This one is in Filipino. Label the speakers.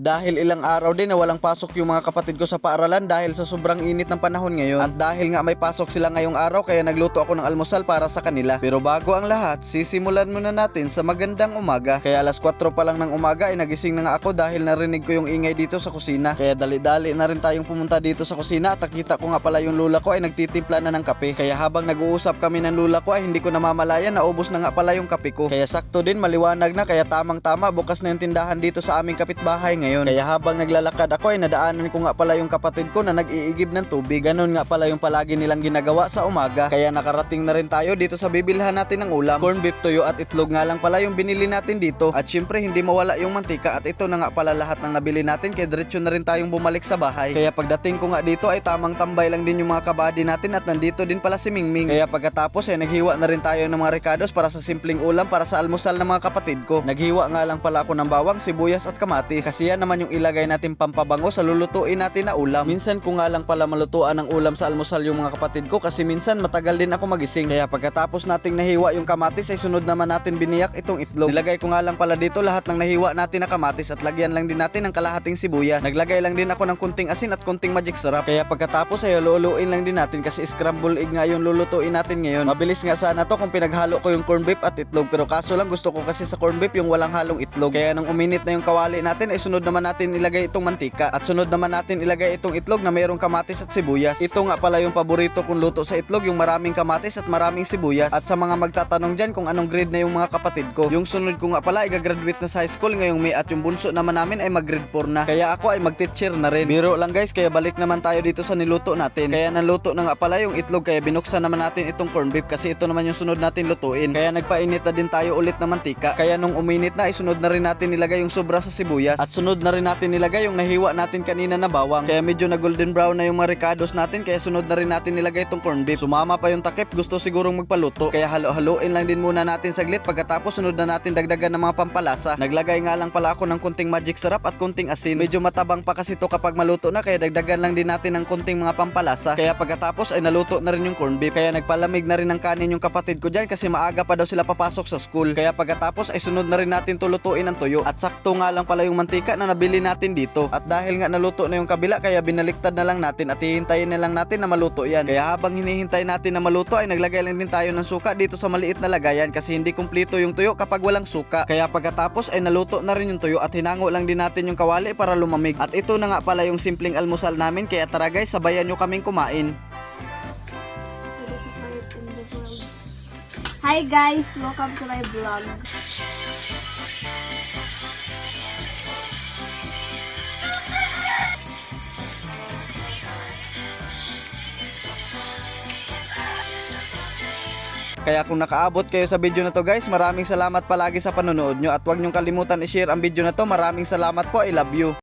Speaker 1: Dahil ilang araw din na walang pasok yung mga kapatid ko sa paaralan dahil sa sobrang init ng panahon ngayon. At dahil nga may pasok sila ngayong araw kaya nagluto ako ng almusal para sa kanila. Pero bago ang lahat, sisimulan muna natin sa magandang umaga. Kaya alas 4 pa lang ng umaga ay nagising na nga ako dahil narinig ko yung ingay dito sa kusina. Kaya dali-dali na rin tayong pumunta dito sa kusina at nakita ko nga pala yung lula ko ay nagtitimpla na ng kape. Kaya habang nag-uusap kami ng lula ko ay hindi ko namamalayan na ubos na nga pala yung kape ko. Kaya sakto din maliwanag na kaya tamang tama bukas na yung tindahan dito sa aming kapitbahay ngayon. Kaya habang naglalakad ako ay nadaanan ko nga pala yung kapatid ko na nag-iigib ng tubig. Ganon nga pala yung palagi nilang ginagawa sa umaga. Kaya nakarating na rin tayo dito sa bibilhan natin ng ulam. Corn beef tuyo at itlog nga lang pala yung binili natin dito. At syempre hindi mawala yung mantika at ito na nga pala lahat ng nabili natin kaya diretso na rin tayong bumalik sa bahay. Kaya pagdating ko nga dito ay tamang tambay lang din yung mga kabady natin at nandito din pala si Mingming. Kaya pagkatapos ay naghiwa na rin tayo ng mga recados para sa simpleng ulam para sa almusal ng mga kapatid ko. Naghiwa nga lang pala ako ng bawang, sibuyas at kamatis. Kasi yan naman yung ilagay natin pampabango sa lulutuin natin na ulam. Minsan ko nga lang pala malutuan ng ulam sa almusal yung mga kapatid ko kasi minsan matagal din ako magising. Kaya pagkatapos nating nahiwa yung kamatis ay sunod naman natin biniyak itong itlog. Nilagay ko nga lang pala dito lahat ng nahiwa natin na kamatis at lagyan lang din natin ng kalahating sibuyas. Naglagay lang din ako ng kunting asin at kunting magic sarap. Kaya pagkatapos ay luluin lang din natin kasi scramble egg nga yung lulutuin natin ngayon. Mabilis nga sana to kung pinaghalo ko yung corn beef at itlog pero kaso lang gusto ko kasi sa corn beef yung walang halong itlog. Kaya nung uminit na yung kawali natin ay sunod naman natin ilagay itong mantika at sunod naman natin ilagay itong itlog na mayroong kamatis at sibuyas. Ito nga pala yung paborito kong luto sa itlog yung maraming kamatis at maraming sibuyas. At sa mga magtatanong dyan kung anong grade na yung mga kapatid ko. Yung sunod ko nga pala ay gagraduate na sa high school ngayong May at yung bunso naman namin ay mag grade 4 na. Kaya ako ay mag-teacher na rin. Biro lang guys kaya balik naman tayo dito sa niluto natin. Kaya naluto na nga pala yung itlog kaya binuksan naman natin itong corn beef kasi ito naman yung sunod natin lutuin. Kaya nagpainit na din tayo ulit ng mantika. Kaya nung uminit na ay sunod na rin natin nilagay yung sobra sa sibuyas. At sunod na rin natin nilagay yung nahiwa natin kanina na bawang. Kaya medyo na golden brown na yung mga ricados natin kaya sunod na rin natin nilagay itong corn beef. Sumama pa yung takip gusto sigurong magpaluto. Kaya halo-haloin lang din muna natin saglit pagkatapos sunod na natin dagdagan ng mga pampalasa. Naglagay nga lang pala ako ng kunting magic sarap at kunting asin. Medyo matabang pa kasi to kapag maluto na kaya dagdagan lang din natin ng kunting mga pampalasa. Kaya pagkatapos ay naluto na rin yung corn beef. Kaya nagpalamig na rin ng kanin yung kapatid ko dyan kasi maaga pa daw sila papasok sa school. Kaya pagkatapos ay sunod na rin natin tulutuin ang tuyo. At sakto nga lang pala yung mantika na nabili natin dito. At dahil nga naluto na yung kabila kaya binaliktad na lang natin at hihintayin na lang natin na maluto yan. Kaya habang hinihintay natin na maluto ay naglagay lang din tayo ng suka dito sa maliit na lagayan kasi hindi kumpleto yung tuyo kapag walang suka. Kaya pagkatapos ay naluto na rin yung tuyo at hinango lang din natin yung kawali para lumamig. At ito na nga pala yung simpleng almusal namin kaya tara guys sabayan nyo kaming kumain.
Speaker 2: Hi guys, welcome to my vlog.
Speaker 1: Kaya kung nakaabot kayo sa video na to guys, maraming salamat palagi sa panonood nyo at huwag nyong kalimutan i-share ang video na to. Maraming salamat po, I love you.